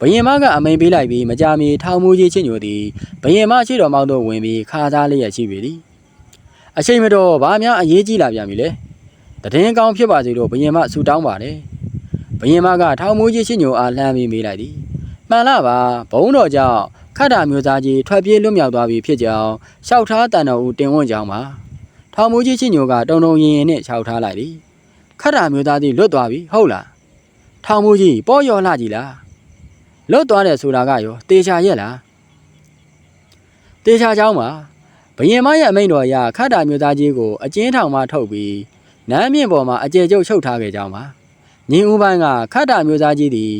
ဘယင်မကအမိန်ပေးလိုက်ပြီးမကြမီထောင်မူကြီးချင်းညိုသည်ဘယင်မရှိတော်မောင်းသို့ဝင်ပြီးခါသားလျက်ရှိပေသည်အချိန်မတော်ဘာများအရေးကြီးလာပြန်ပြီလဲတည်င်းကောင်းဖြစ်ပါစေလို့ဘယင်မဆူတောင်းပါတယ်ဘယင်မကထောင်မူကြီးချင်းညိုအားလှမ်းပြီးမေးလိုက်သည်မှန်လားပါဘုံတော်ကြောင့်ခတ်တာမျိုးသားကြီးထွက်ပြေးလွတ်မြောက်သွားပြီဖြစ်ကြောင်းလျှောက်ထားတန်တော်ဦးတင်ဝွန့်ကြောင်းပါထောင်မူကြီးချင်းညိုကတုံတုံရင်ရင်နဲ့လျှောက်ထားလိုက်သည်ခတ်တာမျိုးသားကြီးလွတ်သွားပြီဟုတ်လားထောင်မူကြီးပေါ်ရော်လှကြီးလား လွတ်သွားတယ်ဆိုတာကရောတေချာရဲ့လားတေချာเจ้าမှာဘယင်မရဲ့အမိန့်တော်အရခတ်တာမျိုးသားကြီးကိုအကျဉ်းထောင်မှထုတ်ပြီးနန်းမြင့်ပေါ်မှာအကျယ်ကျုပ်ချုပ်ထားခဲ့ကြောင်းပါညီဦးပိုင်းကခတ်တာမျိုးသားကြီးသည်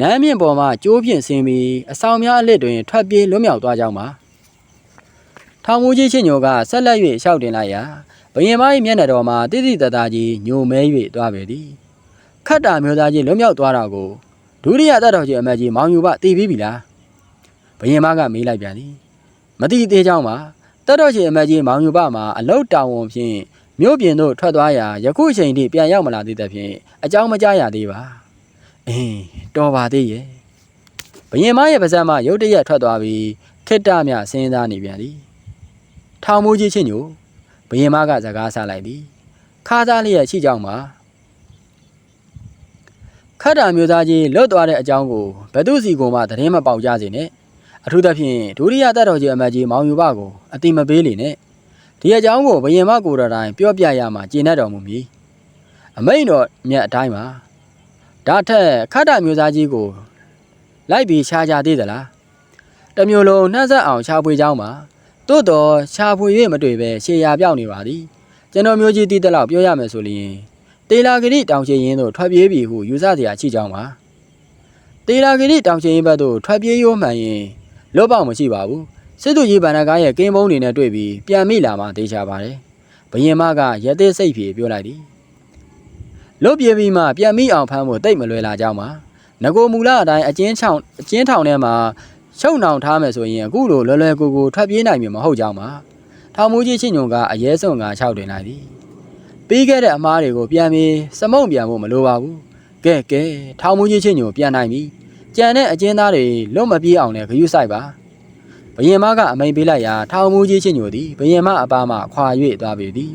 နန်းမြင့်ပေါ်မှာကျိုးဖြင့်ဆင်းပြီးအဆောင်များအလစ်တွင်ထွက်ပြေးလွတ်မြောက်သွားကြောင်းပါထောင်မူကြီးချင်းညိုကဆက်လက်၍ရှောက်တင်လိုက်ရာဘယင်မ၏မျက်နှာတော်မှာတိတိတသားကြီးညိုမဲ၍သွားပေသည်ခတ်တာမျိုးသားကြီးလွတ်မြောက်သွားတာကို ဒုတိယတတ်တော်ကြီးအမတ်ကြီးမောင်ယူပတည်ပြီးပြီလားဘယင်မကမေးလိုက်ပြန်သည်မတိသေးကြောင်းပါတတ်တော်ကြီးအမတ်ကြီးမောင်ယူပမှာအလုတ်တောင်ဝန်ဖြင့်မြို့ပြင်သို့ထွက်သွားရာယခုအချိန်ထိပြန်ရောက်မလာသေးတဲ့ဖြင့်အကြောင်းမကြားရသေးပါအင်းတော်ပါသေးရဲ့ဘယင်မရဲ့ပါဇက်မှရုတ်တရက်ထွက်သွားပြီးခိတ္တမြစဉ်းစားနေပြန်သည်ထောင်မူကြီးချင်းညိုဘယင်မကစကားဆလိုက်သည်ခါးသားလျက်ရှိကြောင်းပါ ခတ်တာမျိုးသားကြီးလွတ်သွားတဲ့အကြောင်းကိုဘသူစီကမှသတင်းမပေါက်ကြစေနဲ့အထူးသဖြင့်ဒုတိယတတ်တော်ကြီးအမတ်ကြီးမောင်ယူဘကိုအတိမပေးလေနဲ့ဒီအကြောင်းကိုဘယင်မကိုတော်တိုင်းပြောပြရမှာကျင့်တတ်တော်မူမည်အမိန်တော်မြတ်အတိုင်းပါဒါထက်ခတ်တာမျိုးသားကြီးကိုလိုက်ပြီးရှားကြသေးသလားတစ်မျိုးလုံးနှက်ဆက်အောင်ရှားပွေကြောင်းပါတိုးတော်ရှားပွေ၍မတွေ့ပဲရှေရာပြောင်းနေပါသည်ကျွန်တော်မျိုးကြီးတည်တဲ့လောက်ပြောရမယ်ဆိုရင် တေလာဂရိတောင်ချင်ရင်တို့ထွက်ပြေးပြီဟုယူဆစရာရှိကြောင်းပါတေလာဂရိတောင်ချင်ရင်ဘက်သို့ထွက်ပြေးရိုးမှန်ရင်လောပေါက်မရှိပါဘူးစစ်သူကြီးဗန္ဒကားရဲ့ကင်းဘုံတွေနဲ့တွေ့ပြီးပြန်မိလာမှတေချာပါတယ်ဘယင်မကရသေးစိတ်ဖြေပြောလိုက်သည်လုတ်ပြေးပြီးမှပြန်မိအောင်ဖမ်းဖို့တိတ်မလွယ်လာကြောင်းပါငကိုမူလအတိုင်းအကျဉ်းချောင်းအကျဉ်းထောင်ထဲမှာချုပ်နှောင်ထားမယ်ဆိုရင်အခုလိုလွယ်လွယ်ကူကူထွက်ပြေးနိုင်မှာမဟုတ်ကြောင်းပါထောင်မူကြီးချင်းညုံကအရဲဆုံးက၆တင်လိုက်သည် ပြီးခဲ့တဲ့အမားတွေကိုပြန်ပြီးစမုံပြန်ဖို့မလိုပါဘူးကဲကဲထောင်မူကြီးချင်းညိုပြန်နိုင်ပြီကြံတဲ့အကျဉ်းသားတွေလွတ်မပြေးအောင်လည်းဂရုစိုက်ပါဘယင်မကအမိန်ပေးလိုက်ရာထောင်မူကြီးချင်းညိုသည်ဘယင်မအပားမှခွာ၍သွားပေသည်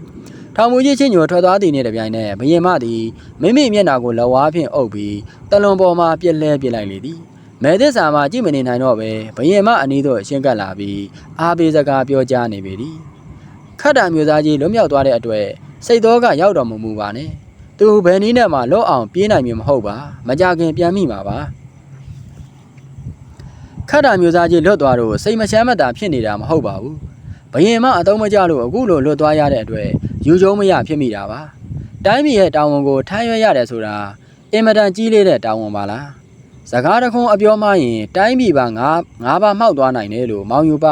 ထောင်မူကြီးချင်းညိုထွက်သွားသည်နှင့်တပြိုင်နက်ဘယင်မသည်မိမိမျက်နှာကိုလက်ဝါးဖြင့်အုပ်ပြီးတလွန်ပေါ်မှပြက်လဲပြစ်လိုက်လေသည်မဲသစ္စာမှာကြည့်မနေနိုင်တော့ပဲဘယင်မအနီးသို့ရှင်းကပ်လာပြီးအားပေးစကားပြောကြားနေပေသည်ခတ်တာမျိုးသားကြီးလွတ်မြောက်သွားတဲ့အတွက် စိတ်တော်ကရောက်တော်မမူပါနဲ့သူဘယ်နည်းနဲ့မှလော့အောင်ပြေးနိုင်မည်မဟုတ်ပါမကြခင်ပြန်မိမှာပါခတ်တာမျိုးသားကြီးလွတ်သွားတော့စိတ်မချမ်းမသာဖြစ်နေတာမဟုတ်ပါဘူးဘယင်မအတုံးမကြလို့အခုလိုလွတ်သွားရတဲ့အတွက်ယူကျုံမရဖြစ်မိတာပါတိုင်းပြည်ရဲ့တာဝန်ကိုထမ်းရွက်ရတယ်ဆိုတာအင်မတန်ကြီးလေးတဲ့တာဝန်ပါလားစကားတခုံးအပြောမှရင် တိုင်းပြည်ပါငါငါးပါမှောက်သွားနိုင်တယ်လို့မောင်ယူပ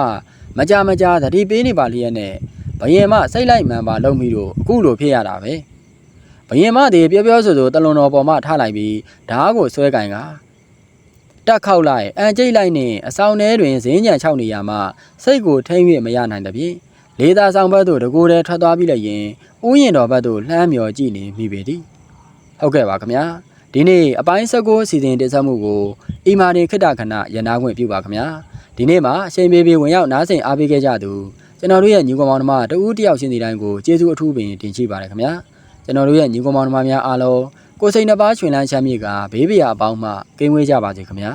မကြမကြသတိပေးနေပါလျက်နဲ့ ဘယင်မစိတ်လိုက်မှန်ပါလုံပြီးတော့အခုလိုဖြစ်ရတာပဲဘယင်မဒီပြောပြောဆိုဆိုတလွန်တော်ပေါ်မှထားလိုက်ပြီးဓားကိုဆွဲကင်ကတက်ခောက်လိုက်အန်ကျိတ်လိုက်နဲ့အဆောင်ထဲတွင်ဇင်းညံချောက်နေရမှစိတ်ကိုထိမ့်၍မရနိုင်တဲ့ဖြင့်လေးသားဆောင်ဘက်သို့တကိုယ်တည်းထွက်သွားပြီးလိုက်ရင်ဥယျင်တော်ဘက်သို့လှမ်းမြော်ကြည့်နေမိပေသည်ဟုတ်ကဲ့ပါခင်ဗျာဒီနေ့အပိုင်း၁၉စီစဉ်တင်ဆက်မှုကိုအီမာနေခိတ္တခဏရနာခွင့်ပြုပါခင်ဗျာဒီနေ့မှာအချိန်ပြေပြေဝင်ရောက်နားဆင်အားပေးခဲ့ကြသူ ကျွန်တော်တို့ရဲ့ညီကောင်မောင်နှမတဦးတယောက်ချင်းစီတိုင်းကိုကျေးဇူးအထူးပင်တင်ရှိပါတယ်ခင်ဗျာကျွန်တော်တို့ရဲ့ညီကောင်မောင်နှမများအားလုံးကိုယ်စိတ်နှပါချွင်လန်းချမ်းမြေ့ကဘေးပရာအပေါင်းမှကင်းဝေးကြပါစေခင်ဗျာ